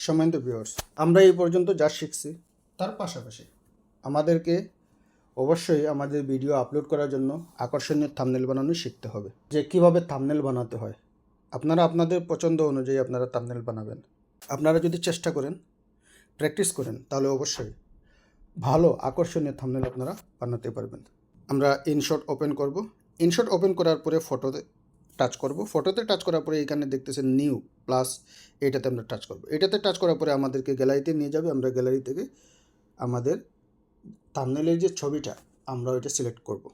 সম্মানিত ভিউয়ার্স আমরা এই পর্যন্ত যা শিখছি তার পাশাপাশি আমাদেরকে অবশ্যই আমাদের ভিডিও আপলোড করার জন্য আকর্ষণীয় থামনেল বানানো শিখতে হবে। যে কীভাবে থামনেল বানাতে হয়, আপনারা আপনাদের পছন্দ অনুযায়ী আপনারা থামনেল বানাবেন। আপনারা যদি চেষ্টা করেন প্র্যাকটিস করেন, তাহলে অবশ্যই ভালো, আকর্ষণীয় থামনেল আপনারা বানাতে পারবেন। আমরা ইনশট ওপেন করব। ইনশট ওপেন করার পরে ফটোতে টাচ করব। ফটোতে টাচ করার পরে এখানে দেখতেছেন নিউ প্লাস এটাতে আমরা টাচ করব। এটাতে টাচ করার পরে আমাদেরকে গ্যালারিতে নিয়ে যাবে। আমরা গ্যালারি থেকে আমাদের থামনেলের যে ছবিটা আমরা ওইটা সিলেক্ট করব।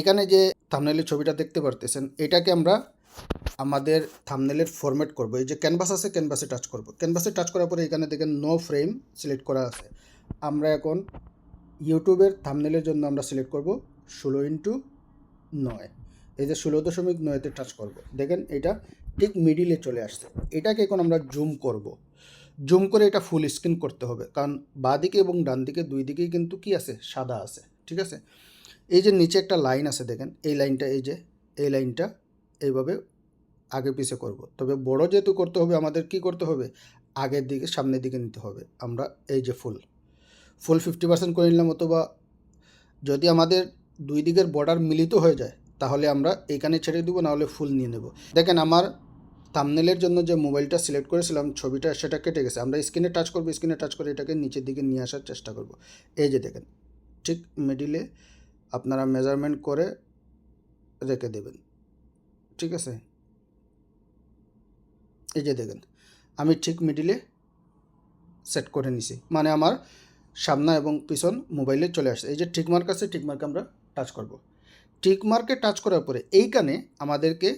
এখানে যে থামনেলের ছবিটা দেখতে পারতেছেন, এটাকে আমরা আমাদের থামনেলের ফরম্যাট করব। এই যে ক্যানভাস আছে ক্যানভাসে টাচ করব। ক্যানভাসে টাচ করার পরে এখানে দেখেন নো ফ্রেম সিলেক্ট করা আছে। আমরা এখন ইউটিউবের থামনেলের জন্য আমরা সিলেক্ট করব ষোলো ইন্টু নয়। এই যে ষোলো দশমিক নয়তে টাচ করব। দেখেন এটা ঠিক মিডিলে চলে আসছে। এটাকে এখন আমরা জুম করব। জুম করে এটা ফুল স্ক্রিন করতে হবে। কারণ বাঁ দিকে এবং ডান দিকে দুই দিকেই কিন্তু কি আছে? সাদা আছে। ঠিক আছে? এই যে নিচে একটা লাইন আছে দেখেন, এই লাইনটা এই যে, এই লাইনটা এইভাবে আগে পিছে করব। তবে বড় যেহেতু করতে হবে, আমাদের কি করতে হবে? আগের দিকে, সামনের দিকে নিতে হবে। আমরা এই যে ফুল ফুল ফিফটি পার্সেন্ট করে নিলাম অথবা যদি আমাদের দুই দিকের বর্ডার মিলিত হয়ে যায় তাহলে আমরা এইখানে ছেড়ে দেবো, নাহলে ফুল নিয়ে নেব। দেখেন আমার থামনেলের জন্য যে মোবাইলটা সিলেক্ট করেছিলাম, ছবিটা সেটা কেটে গেছে। আমরা স্ক্রিনে টাচ করব স্ক্রিনে টাচ করে এটাকে নিচের দিকে নিয়ে আসার চেষ্টা করব। এই যে দেখেন, ঠিক মিডিলে আপনারা মেজারমেন্ট করে রেখে দেবেন। ঠিক আছে? এই যে দেখেন, আমি ঠিক মিডিলে সেট করে নিছি। মানে আমার সামনা এবং পিছন মোবাইলে চলে আসছে। এই যে টিক মার্ক আছে টিক মার্ক আমরা টাচ করব। টিক মার্কে টাচ করার পরে এইখানে আমাদেরকে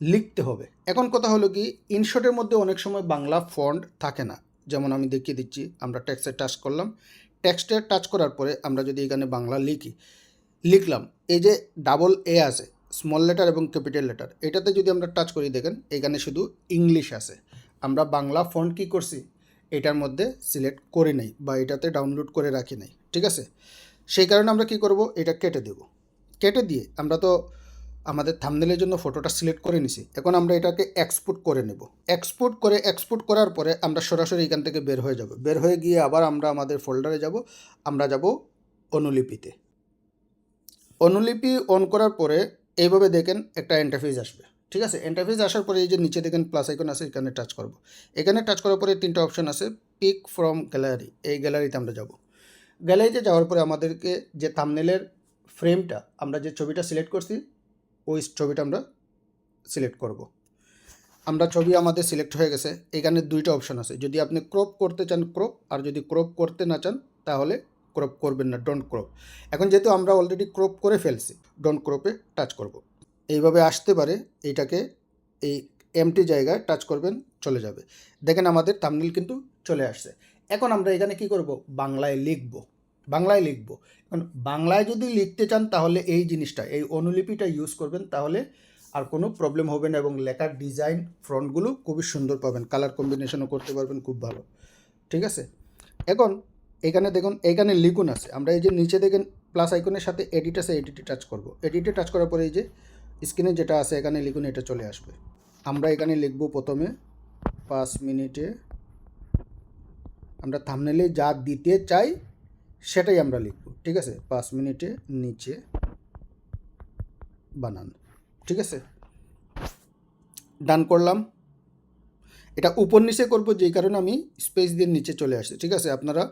লিখতে হবে। এখন কথা হলো কি ইনশটের মধ্যে অনেক সময় বাংলা ফন্ট থাকে না। যেমন আমি দেখিয়ে দিচ্ছি, আমরা টেক্সটে টাচ করলাম। টেক্সটে টাচ করার পরে আমরা যদি এখানে বাংলা লিখি, লিখলাম, এই যে ডাবল এ আছে স্মল লেটার এবং ক্যাপিটাল লেটার এটাতে যদি আমরা টাচ করি দেখেন, এখানে শুধু ইংলিশ আছে। আমরা বাংলা ফন্ট কি করছি? এটার মধ্যে সিলেক্ট করে নেই বা এটাতে ডাউনলোড করে রাখি নাই, ঠিক আছে? সেই কারণে আমরা কি করব? এটা কেটে দেব। কেটে দিয়ে আমরা তো আমাদের থামনেলের জন্য ফটোটা সিলেক্ট করে নিছি। এখন আমরা এটাকে এক্সপোর্ট করে নেব। এক্সপোর্ট করে এক্সপোর্ট করার পরে আমরা সরাসরি এখান থেকে বের হয়ে যাব। বের হয়ে গিয়ে আবার আমরা আমাদের ফোল্ডারে যাব। আমরা যাব অনুলিপিতে। অনুলিপি অন করার পরে এইভাবে দেখেন একটা ইন্টারফেস আসবে। ঠিক আছে? ইন্টারফেস আসার পরে এই যে নিচে দেখেন প্লাস আইকন আছে, এখানে টাচ করব। এখানে টাচ করার পরে তিনটা অপশন আছে পিক ফ্রম গ্যালারি এই গ্যালারিতে আমরা যাব। গ্যালারিতে যাওয়ার পরে আমাদেরকে যে থামনেলের ফ্রেমটা আমরা যে ছবিটা সিলেক্ট করছি, ওই ছবিটা আমরা সিলেক্ট করব। আমরা ছবি আমাদের সিলেক্ট হয়ে গেছে। এখানে দুইটা অপশন আছে। যদি আপনি ক্রপ করতে চান, ক্রপ, আর যদি ক্রপ করতে না চান, তাহলে ক্রপ করবেন না ডোন্ট ক্রপ এখন যেহেতু আমরা অলরেডি ক্রপ করে ফেলছি ডোন্ট ক্রপে টাচ করব। এইভাবে আসতে পারে, এইটাকে এই এমটি জায়গায় টাচ করবেন, চলে যাবে। দেখেন আমাদের তামনিল কিন্তু চলে আসছে। এখন আমরা এখানে কি করব? বাংলায় লিখব। বাংলায় লিখব। এখন বাংলায় যদি লিখতে চান তাহলে এই জিনিসটা, এই অনুলিপিটা ইউজ করবেন তাহলে আর কোনো প্রবলেম হবে না এবং লেখার ডিজাইন ফ্রন্টগুলো খুবই সুন্দর পাবেন। কালার কম্বিনেশনও করতে পারবেন, খুব ভালো। ঠিক আছে? এখন এখানে দেখুন, এখানে লিখুন আছে। আমরা এই যে নিচে দেখেন প্লাস আইকনের সাথে এডিট আছে এডিটে টাচ করব। এডিটে টাচ করার পরে এই যে স্ক্রিনে যেটা আছে, এখানে লিখুন, এটা চলে আসবে। আমরা এখানে লিখব প্রথমে পাঁচ মিনিটে। আমরা থামনেলে যা দিতে চাই সেটাই আমরা লিখব, ঠিক আছে? পাঁচ মিনিটে নিচে বানান, ঠিক আছে? ডান করলাম। এটা উপর নিচে করব, যেই কারণে আমি স্পেস দিয়ে নিচে চলে আসছি, ঠিক আছে? আপনারা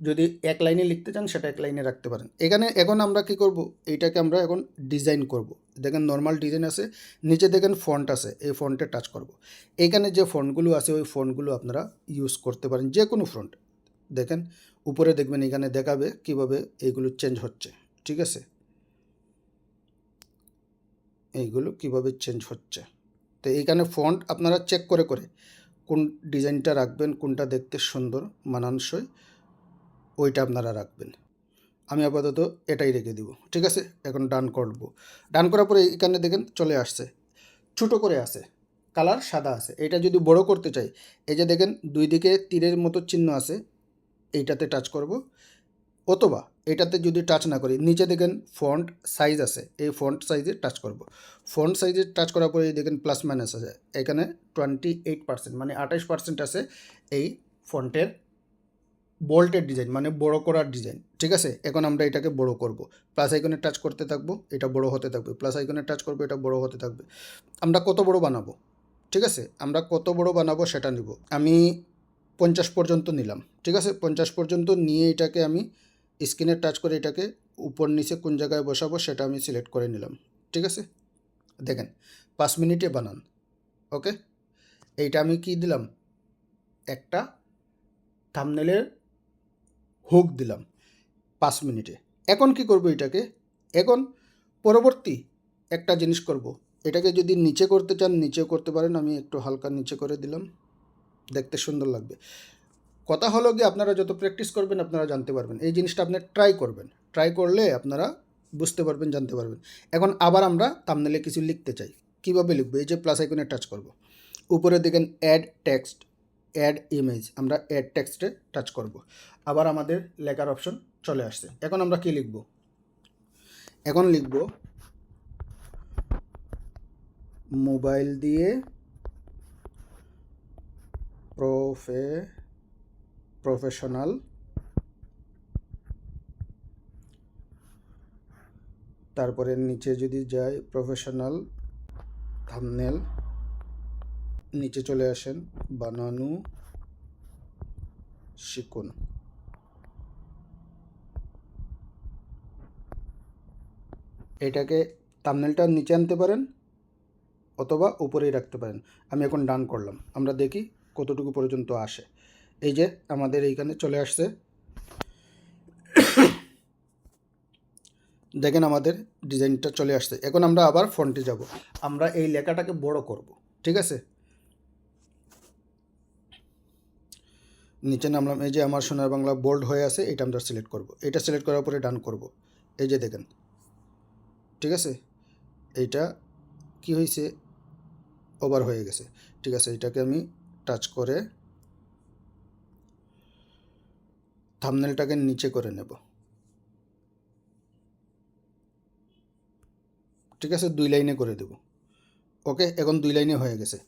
যদি এক লাইনে লিখতে চান, সেটা এক লাইনে রাখতে পারেন। এখানে এখন আমরা কি করব? এইটাকে আমরা এখন ডিজাইন করব। দেখেন নর্মাল ডিজাইন আছে, নিচে দেখেন ফন্ট আছে, এই ফন্টে টাচ করব। এইখানে যে ফন্টগুলো আছে, ওই ফন্টগুলো আপনারা ইউজ করতে পারেন যে কোনো ফন্ট। দেখেন উপরে দেখবেন এখানে দেখাবে কীভাবে এইগুলো চেঞ্জ হচ্ছে, ঠিক আছে? এইগুলো কীভাবে চেঞ্জ হচ্ছে। তো এইখানে ফন্ট আপনারা চেক করে করে কোন ডিজাইনটা রাখবেন, কোনটা দেখতে সুন্দর, মানানসই, ওইটা আপনারা রাখবেন। আমি আপাতত এটাই রেখে দিব, ঠিক আছে? এখন ডান করব। ডান করার পরে এখানে দেখেন চলে আসছে, ছোটো করে আছে, কালার সাদা আছে। এটা যদি বড় করতে চাই, এই যে দেখেন দুই দিকে তীরের মতো চিহ্ন আছে এইটাতে টাচ করব। অথবা এটাতে যদি টাচ না করি, নিচে দেখেন ফন্ট সাইজ আছে, এই ফন্ট সাইজে টাচ করব। ফন্ট সাইজে টাচ করার পরে দেখেন প্লাস মাইনাস আছে, এখানে টোয়েন্টি এইট পার্সেন্ট মানে আঠাশ পার্সেন্ট আছে এই ফন্টের বোল্টের ডিজাইন মানে বড় করার ডিজাইন ঠিক আছে? এখন আমরা এটাকে বড় করব। প্লাস আইকনে টাচ করতে থাকব, এটা বড় হতে থাকবে। প্লাস আইকনে টাচ করব, এটা বড় হতে থাকবে। আমরা কত বড় বানাবো, ঠিক আছে? আমরা কত বড় বানাবো সেটা নিব। আমি পঞ্চাশ পর্যন্ত নিলাম, ঠিক আছে? পঞ্চাশ পর্যন্ত নিয়ে এটাকে আমি স্ক্রিনে টাচ করে এটাকে উপর নিচে কোন জায়গায় বসাবো সেটা আমি সিলেক্ট করে নিলাম, ঠিক আছে? দেখেন, পাঁচ মিনিটে বানান ওকে এইটা আমি কি দিলাম? একটা থামনেলের হুক দিলাম, পাঁচ মিনিটে। এখন কি করব এটাকে? এখন পরবর্তী একটা জিনিস করব। এটাকে যদি নিচে করতে চান নিচে করতে পারেন, আমি একটু হালকা নিচে করে দিলাম। দেখতে সুন্দর লাগবে। কথা হলো গিয়ে আপনারা যত প্র্যাকটিস করবেন, আপনারা জানতে পারবেন। এই জিনিসটা আপনি ট্রাই করবেন। ট্রাই করলে আপনারা বুঝতে পারবেন, জানতে পারবেন। এখন আবার আমরা তামনেলে কিছু লিখতে চাই। কীভাবে লিখব? এই যে প্লাস আইকনে টাচ করব। উপরে দেখেন অ্যাড টেক্সট অ্যাড ইমেজ আমরা অ্যাড টেক্সটে টাচ করব। আবার আমাদের লেখার অপশন চলে আসছে। এখন আমরা কি লিখব? এখন লিখব মোবাইল দিয়ে প্রফে প্রফেশনাল তারপরে নিচে যদি যাই প্রফেশনাল থামনেল নিচে চলে আসেন, বানানো শিখুন এটাকে থামনেলটা নিচে আনতে পারেন অথবা উপরেই রাখতে পারেন। আমি এখন ডান করলাম। আমরা দেখি কতটুকু পর্যন্ত আসে। এই যে আমাদের এইখানে চলে আসছে। দেখেন আমাদের ডিজাইনটা চলে আসছে। এখন আমরা আবার ফন্টে যাব। আমরা এই লেখাটাকে বড় করব, ঠিক আছে? নিচে নামলাম, এই যে আমার সোনার বাংলা বোল্ড হয়ে আছে, এটা আমরা সিলেক্ট করব। এটা সিলেক্ট করার পরে ডান করব। এই যে দেখেন, ঠিক আছে? এইটা কি হয়েছে? ওভার হয়ে গেছে, ঠিক আছে? এটাকে আমি টাচ করে থামনেলটাকে নিচে করে নেব। ঠিক আছে, দুই লাইনে করে দেব। ওকে, এখন দুই লাইনে হয়ে গেছে।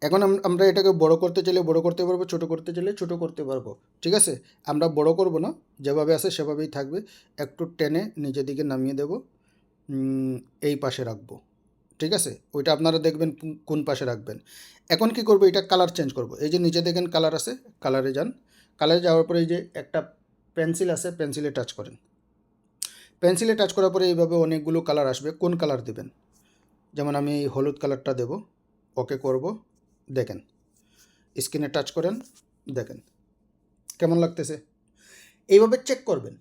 এখন আম- আমরা এটাকে বড় করতে চাইলে বড় করতে পারব, ছোট করতে চাইলে ছোট করতে পারব। ঠিক আছে? আমরা বড় করব না, যেভাবে আছে সেভাবেই থাকবে। একটু টেনে নিচের দিকে নামিয়ে দেব। এই পাশে রাখব। ঠিক আছে? ওইটা আপনারা দেখবেন কোন- পাশে রাখবেন। এখন কি করব? এটা কালার চেঞ্জ করব। এই যে নিচে দেখেন কালার আছে কালারে যান। কালারে যাওয়ার পরে এই যে একটা পেন্সিল আছে পেন্সিলে টাচ করেন। পেন্সিলে টাচ করার পরে এইভাবে অনেকগুলো কালার আসবে। কোন কালার দেবেন? যেমন আমি এই হলুদ কালারটা দেব। ওকে করব। দেখেন। স্ক্রিনে টাচ করেন। দেখেন। কেমন লাগতেছে? এইভাবে চেক করবেন।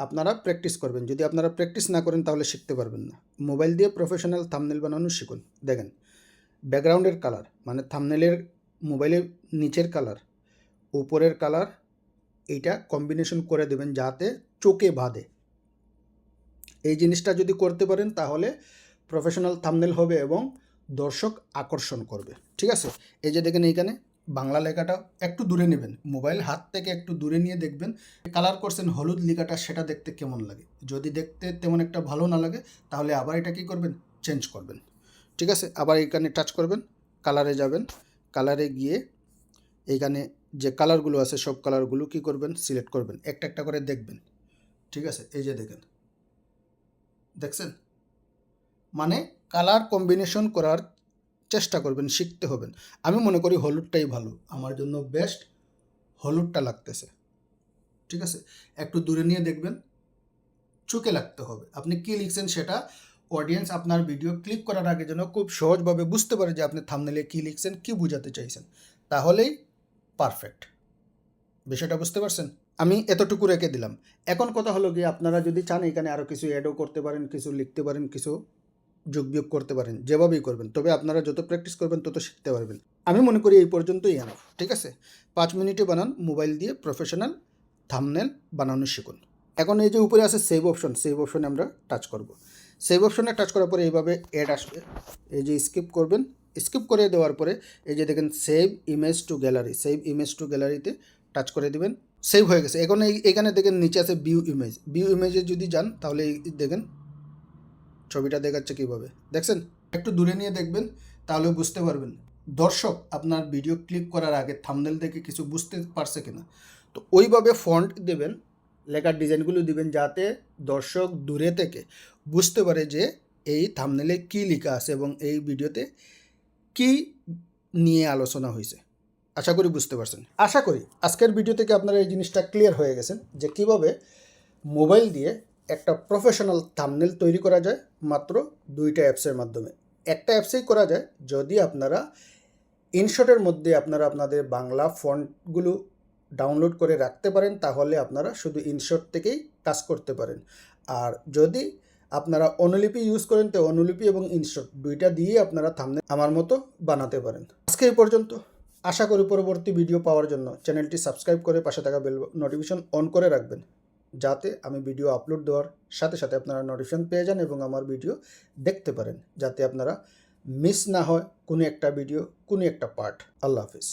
আপনারা প্র্যাকটিস করবেন। যদি আপনারা প্র্যাকটিস না করেন, তাহলে শিখতে পারবেন না। মোবাইল দিয়ে প্রফেশনাল থামনেল বানানো শিখুন। দেখেন ব্যাকগ্রাউন্ডের কালার মানে থামনেলের মোবাইলের নিচের কালার উপরের কালার এইটা কম্বিনেশন করে দেবেন যাতে চোখে বাঁধে। এই জিনিসটা যদি করতে পারেন, তাহলে প্রফেশনাল থামনেল হবে এবং দর্শক আকর্ষণ করবে। ঠিক আছে? এই যে দেখেন এইখানে বাংলা লেখাটা একটু দূরে নেবেন। মোবাইল হাত থেকে একটু দূরে নিয়ে দেখবেন, কালার করছেন, হলুদ লেখাটা সেটা দেখতে কেমন লাগে। যদি দেখতে তেমন একটা ভালো না লাগে, তাহলে আবার এটা কী করবেন? চেঞ্জ করবেন। ঠিক আছে? আবার এখানে টাচ করবেন, কালারে যাবেন, কালারে গিয়ে এইখানে যে কালারগুলো আছে, সব কালারগুলো কী করবেন? সিলেক্ট করবেন। একটা একটা করে দেখবেন। ঠিক আছে? এই যে দেখেন। দেখছেন? মানে কালার কম্বিনেশন করার চেষ্টা করবেন, শিখতে হবেন। আমি মনে করি হলুদটাই ভালো। আমার জন্য বেস্ট হলুদটা লাগতেছে। ঠিক আছে? একটু দূরে নিয়ে দেখবেন, চোখে লাগতে হবে। আপনি কী লিখছেন সেটা অডিয়েন্স আপনার ভিডিও ক্লিক করার আগে যেন খুব সহজভাবে বুঝতে পারে যে আপনি থামনেলে কী লিখছেন, কী বোঝাতে চাইছেন। তাহলেই পারফেক্ট বিষয়টা বুঝতে পারছেন? আমি এতটুকু রেখে দিলাম। এখন কথা হলো গিয়ে আপনারা যদি চান এখানে আরও কিছু অ্যাডও করতে পারেন, কিছু লিখতে পারেন, কিছু যোগ বিয়োগ করতে পারেন, যেভাবেই করবেন, তবে আপনারা যত প্র্যাকটিস করবেন তত শিখতে পারবেন। আমি মনে করি এই পর্যন্তই এনাফ ঠিক আছে? পাঁচ মিনিটে বানান মোবাইল দিয়ে প্রফেশনাল থামনেল বানানো শিখুন। এখন এই যে উপরে আছে সেভ অপশন সেভ অপশনে আমরা টাচ করব। সেভ অপশনে টাচ করার পরে এইভাবে অ্যাড আসবে। এই যে স্কিপ করবেন স্কিপ করে দেওয়ার পরে এই যে দেখেন save image to gallery save image to গ্যালারিতে টাচ করে দিবেন। সেভ হয়ে গেছে। এখন এখানে দেখেন নিচে আছে ভিউ ইমেজ ভিউ ইমেজে যদি যান তাহলে দেখেন ছবিটা দেখাচ্ছে কীভাবে। দেখছেন? একটু দূরে নিয়ে দেখবেন তাহলে বুঝতে পারবেন। দর্শক, আপনার ভিডিও ক্লিক করার আগে থামনেল দেখে কিছু বুঝতে পারছে কিনা। তো ওইভাবে ফন্ট দেবেন, লেখার ডিজাইনগুলো দিবেন যাতে দর্শক দূরে থেকে বুঝতে পারে যে এই থামনেলে কী লেখা আছে এবং এই ভিডিওতে কী নিয়ে আলোচনা হয়েছে। আশা করি বুঝতে পারছেন। আশা করি আজকের ভিডিও থেকে আপনারা এই জিনিসটা ক্লিয়ার হয়ে গেছেন যে কীভাবে মোবাইল দিয়ে একটা প্রফেশনাল থামনেল তৈরি করা যায় মাত্র দুইটা অ্যাপসের মাধ্যমে। একটা অ্যাপসেই করা যায় যদি আপনারা ইনশটের মধ্যে আপনারা আপনাদের বাংলা ফন্টগুলো ডাউনলোড করে রাখতে পারেন, তাহলে আপনারা শুধু ইনশট থেকেই কাজ করতে পারেন। আর যদি আপনারা অনুলিপি ইউজ করেন, তো অনুলিপি এবং ইনশট দুইটা দিয়ে আপনারা থামনে আমার মতো বানাতে পারেন। আজকে এই পর্যন্ত। আশা করি পরবর্তী ভিডিও পাওয়ার জন্য চ্যানেলটি সাবস্ক্রাইব করে পাশে থাকা বেল নোটিফিকেশন অন করে রাখবেন। যাতে আমি ভিডিও আপলোড দেওয়ার সাথে সাথে আপনারা নোটিফিকেশন পেয়ে যান এবং আমার ভিডিও দেখতে পারেন। যাতে আপনারা মিস না হয় কোনো একটা ভিডিও কোনো একটা পার্ট আল্লাহ হাফিজ।